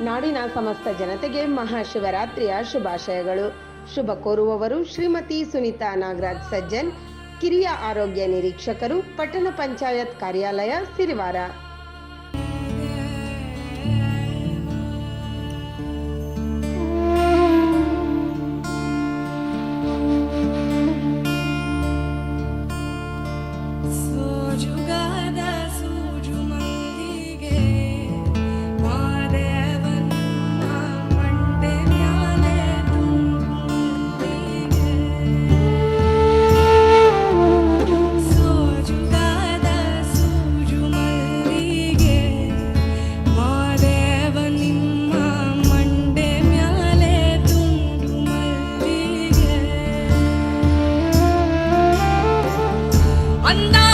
ನಾಡಿನ ಸಮಸ್ತ ಜನತೆಗೆ ಮಹಾಶಿವರಾತ್ರಿಯ ಶುಭಾಶಯಗಳು. ಶುಭ ಕೋರುವವರು ಶ್ರೀಮತಿ ಸುನೀತಾ ನಾಗರಾಜ್ ಸಜ್ಜನ್, ಕಿರಿಯ ಆರೋಗ್ಯ ನಿರೀಕ್ಷಕರು, ಪಟ್ಟಣ ಪಂಚಾಯತ್ ಕಾರ್ಯಾಲಯ ಸಿರಿವಾರ. ಸೋಜುಗಾದ அந்த